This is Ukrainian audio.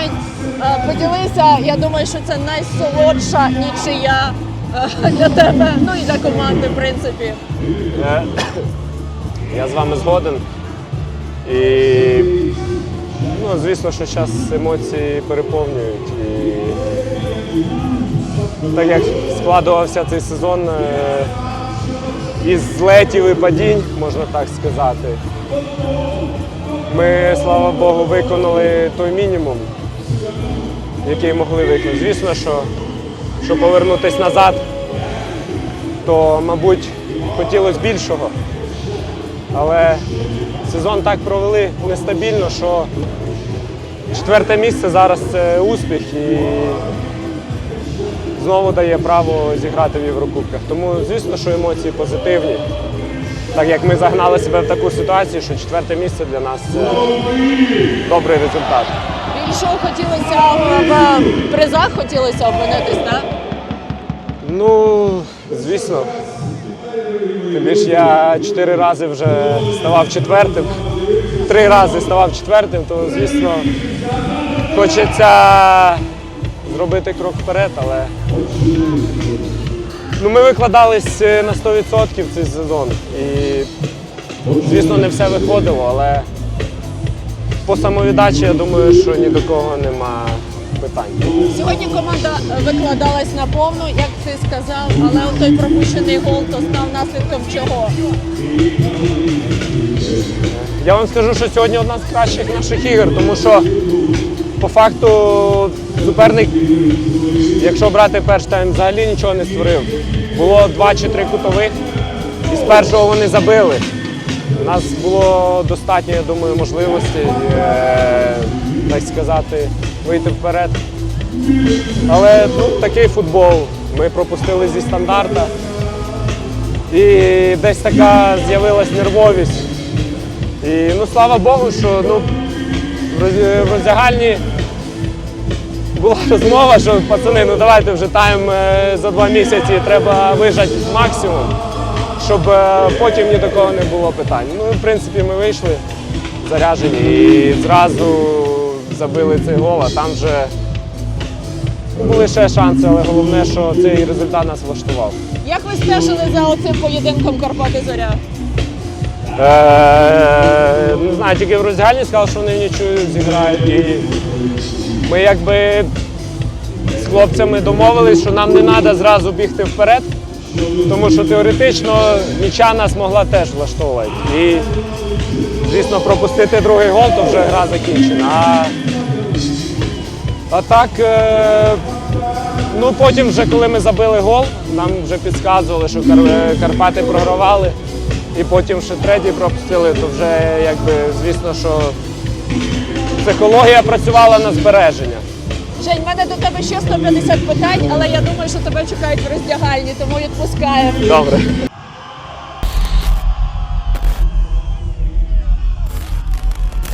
Жень, е, поділися, я думаю, що це найсолодша нічия е, для тебе, ну і для команди, в принципі. Я з вами згоден. І ну, звісно, що зараз емоції переповнюють. І так як складувався цей сезон е, із злетів і падінь, можна так сказати. Ми, слава Богу, виконали той мінімум, який могли виконати. Звісно, що щоб повернутися назад, то, мабуть, хотілося більшого. Але сезон так провели нестабільно, що четверте місце зараз це успіх і знову дає право зіграти в Єврокубках. Тому, звісно, що емоції позитивні. Так як ми загнали себе в таку ситуацію, що четверте місце для нас це добрий результат. Більшого хотілося в в призах хотілося опинитись, так? Ну, звісно. Тобі ж я чотири рази вже ставав четвертим, три рази ставав четвертим, то звісно хочеться зробити крок вперед, але ну, ми викладались е, на 100% цей сезон. І, звісно, не все виходило, але по самовіддачі я думаю, що ні до кого нема питань. Сьогодні команда викладалась на повну, як ти сказав, але от той пропущений гол то став наслідком чого? Я вам скажу, що сьогодні одна з кращих наших ігор, тому що по факту суперник, якщо брати перший тайм, взагалі нічого не створив. Було два чи три кутових, і з першого вони забили. У нас було достатньо, я думаю, можливостей, е, так сказати, вийти вперед. Але ну, такий футбол. Ми пропустили зі стандарта. І десь така з'явилась нервовість. І ну слава Богу, що ну, в роз- роздягальні була розмова, що пацани, ну давайте вже тайм е, за два місяці треба вижати максимум, щоб е, потім ні до кого не було питань. Ну, в принципі, ми вийшли заряжені і зразу забили цей гол, а там вже були ще шанси, але головне, що цей результат нас влаштував. Як ви стежили за оцим поєдинком Карпати Зоря? Е, не знаю, тільки в роздягальні сказали, що вони нічию зіграють. І ми якби з хлопцями домовились, що нам не треба зразу бігти вперед, тому що теоретично ніча нас могла теж влаштовувати. І, звісно, пропустити другий гол, то вже гра закінчена. А, а так, е, ну потім, вже коли ми забили гол, нам вже підказували, що Карпати програвали. І потім ще третій пропустили, то вже якби звісно, що психологія працювала на збереження. Жень, в мене до тебе ще 150 питань, але я думаю, що тебе чекають в роздягальні, тому відпускаємо. Добре.